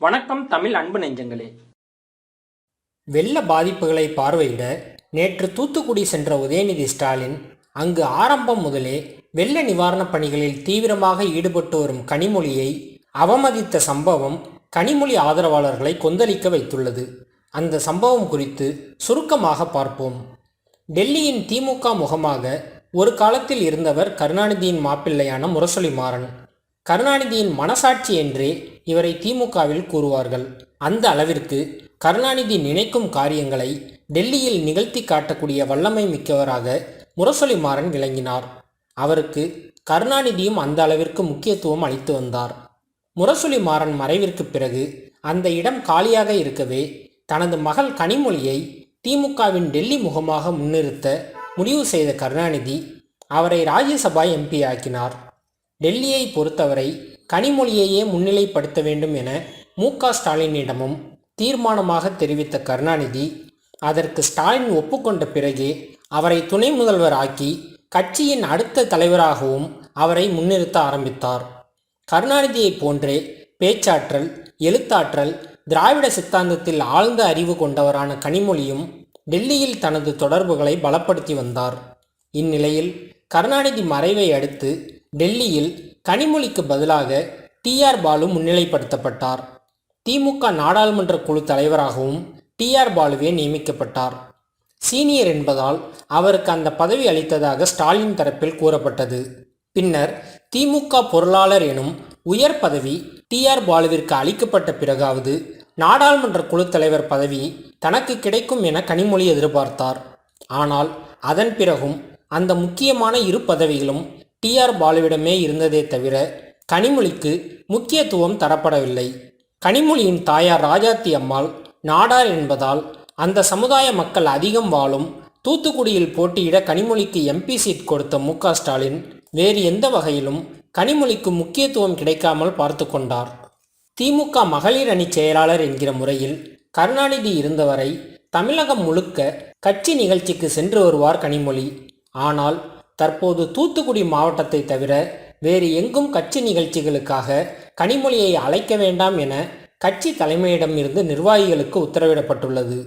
வணக்கம் தமிழ் அன்பு நெஞ்சங்களே. வெள்ள பாதிப்புகளை பார்வையிட நேற்று தூத்துக்குடி சென்ற உதயநிதி ஸ்டாலின் அங்கு ஆரம்பம் முதலே வெள்ள நிவாரணப் பணிகளில் தீவிரமாக ஈடுபட்டு வரும் கனிமொழியை அவமதித்த சம்பவம் கனிமொழி ஆதரவாளர்களை கொந்தளிக்க வைத்துள்ளது. அந்த சம்பவம் குறித்து சுருக்கமாக பார்ப்போம். டெல்லியின் திமுக முகமாக ஒரு காலத்தில் இருந்தவர் கருணாநிதியின் மாப்பிள்ளையான முரசொலி மாறன் கருணாநிதியின் மனசாட்சி என்றே இவரை திமுகவில் கூறுவார்கள். அந்த அளவிற்கு கருணாநிதி நினைக்கும் காரியங்களை டெல்லியில் நிகழ்த்தி காட்டக்கூடிய வல்லமை மிக்கவராக முரசொலி மாறன் விளங்கினார். அவருக்கு கருணாநிதியும் அந்த அளவிற்கு முக்கியத்துவம் அளித்து வந்தார். முரசொலி மாறன் மறைவிற்கு பிறகு அந்த இடம் காலியாக இருக்கவே தனது மகள் கனிமொழியை திமுகவின் டெல்லி முகமாக முன்னிறுத்த முடிவு செய்த கருணாநிதி அவரை ராஜ்யசபா எம்பி ஆக்கினார். டெல்லியை பொறுத்தவரை கனிமொழியையே முன்னிலைப்படுத்த வேண்டும் என மு. க. ஸ்டாலினிடமும் தீர்மானமாக தெரிவித்த கருணாநிதி அதற்கு ஸ்டாலின் ஒப்புக்கொண்ட பிறகே அவரை துணை முதல்வர் ஆக்கி கட்சியின் அடுத்த தலைவராகவும் அவரை முன்னிறுத்த ஆரம்பித்தார். கருணாநிதியைப் போன்றே பேச்சாற்றல் எழுத்தாற்றல் திராவிட சித்தாந்தத்தில் ஆழ்ந்த அறிவு கொண்டவரான கனிமொழியும் டெல்லியில் தனது தொடர்புகளை பலப்படுத்தி வந்தார். இந்நிலையில் கருணாநிதி மறைவை அடுத்து டெல்லியில் கனிமொழிக்கு பதிலாக டி ஆர் பாலு முன்னிலைப்படுத்தப்பட்டார். திமுக நாடாளுமன்ற குழு தலைவராகவும் டி ஆர் பாலுவே நியமிக்கப்பட்டார். சீனியர் என்பதால் அவருக்கு அந்த பதவி அளித்ததாக ஸ்டாலின் தரப்பில் கூறப்பட்டது. பின்னர் திமுக பொருளாளர் எனும் உயர் பதவி டி ஆர் பாலுவிற்கு அளிக்கப்பட்ட பிறகாவது நாடாளுமன்ற குழு தலைவர் பதவி தனக்கு கிடைக்கும் என கனிமொழி எதிர்பார்த்தார். ஆனால் அதன் பிறகும் அந்த முக்கியமான இரு பதவிகளும் டிஆர் பாலுவிடமே இருந்ததே தவிர கனிமொழிக்கு முக்கியத்துவம் தரப்படவில்லை. கனிமொழியின் தாயார் ராஜாத்தி அம்மாள் நாடார் என்பதால் அந்த சமுதாய மக்கள் அதிகம் வாழும் தூத்துக்குடியில் போட்டியிட கனிமொழிக்கு எம்பி சீட் கொடுத்த மு ஸ்டாலின் வேறு எந்த வகையிலும் கனிமொழிக்கு முக்கியத்துவம் கிடைக்காமல் பார்த்து கொண்டார். திமுக மகளிர் அணி செயலாளர் என்கிற முறையில் கருணாநிதி இருந்தவரை தமிழகம் முழுக்க கட்சி நிகழ்ச்சிக்கு சென்று வருவார் கனிமொழி. ஆனால் தற்போது தூத்துக்குடி மாவட்டத்தை தவிர வேறு எங்கும் கட்சி நிகழ்ச்சிகளுக்காக கனிமொழியை அழைக்க வேண்டாம் என கட்சி தலைமையிடம் இருந்து நிர்வாகிகளுக்கு உத்தரவிடப்பட்டுள்ளது.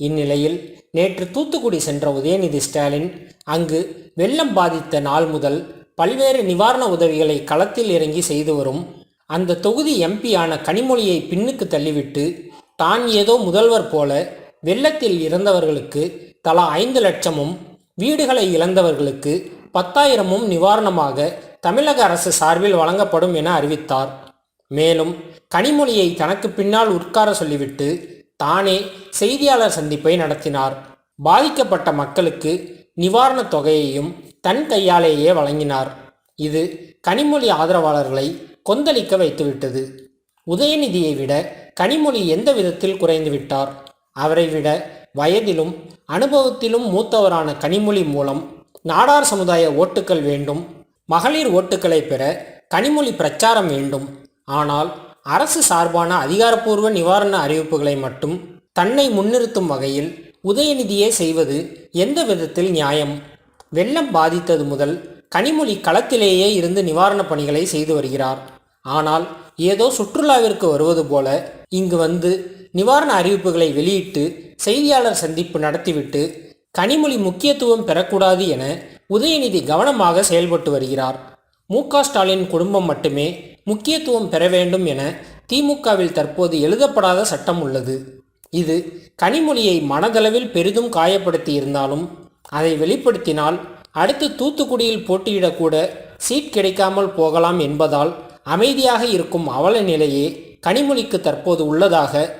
இந்நிலையில் நேற்று தூத்துக்குடி சென்ற உதயநிதி ஸ்டாலின் அங்கு வெள்ளம் பாதித்த நாள் முதல் பல்வேறு நிவாரண உதவிகளை களத்தில் இறங்கி செய்து வரும் அந்த தொகுதி எம்பியான கனிமொழியை பின்னுக்கு தள்ளிவிட்டு தான் ஏதோ முதல்வர் போல வெள்ளத்தில் இறந்தவர்களுக்கு தலா ஐந்து லட்சமும் வீடுகளை இழந்தவர்களுக்கு பத்தாயிரமும் நிவாரணமாக தமிழக அரசு சார்பில் வழங்கப்படும் என அறிவித்தார். மேலும் கனிமொழியை தனக்கு பின்னால் உட்கார சொல்லிவிட்டு தானே செய்தியாளர் சந்திப்பை நடத்தினார். பாதிக்கப்பட்ட மக்களுக்கு நிவாரணத் தொகையையும் தன் கையாலேயே வழங்கினார். இது கனிமொழி ஆதரவாளர்களை கொந்தளிக்க வைத்துவிட்டது. உதயநிதியை விட கனிமொழி எந்த விதத்தில் குறைந்துவிட்டார்? அவரை விட வயதிலும் அனுபவத்திலும் மூத்தவரான கனிமொழி மூலம் நாடார் சமுதாய ஓட்டுக்கள் வேண்டும் மகளிர் ஓட்டுக்களை பெற கனிமொழி பிரச்சாரம் வேண்டும். ஆனால் அரசு சார்பான அதிகாரப்பூர்வ நிவாரண அறிவிப்புகளை மட்டும் தன்னை முன்னிறுத்தும் வகையில் உதயநிதியே செய்வது எந்த விதத்தில் நியாயம்? வெள்ளம் பாதித்தது முதல் கனிமொழி களத்திலேயே இருந்து நிவாரணப் பணிகளை செய்து வருகிறார். ஆனால் ஏதோ சுற்றுலாவிற்கு வருவது போல இங்கு வந்து நிவாரண அறிவிப்புகளை வெளியிட்டு செய்தியாளர் சந்திப்பு நடத்திவிட்டு கனிமொழி முக்கியத்துவம் பெறக்கூடாது என உதயநிதி கவனமாக செயல்பட்டு வருகிறார். மு. ஸ்டாலின் குடும்பம் மட்டுமே முக்கியத்துவம் பெற வேண்டும் என திமுகவில் தற்போது எழுதப்படாத சட்டம் உள்ளது. இது கனிமொழியை மனதளவில் பெரிதும் காயப்படுத்தி இருந்தாலும் அதை வெளிப்படுத்தினால் அடுத்து தூத்துக்குடியில் போட்டியிடக்கூட சீட் கிடைக்காமல் போகலாம் என்பதால் அமைதியாக இருக்கும் அவல நிலையே கனிமொழிக்கு தற்போது உள்ளதாக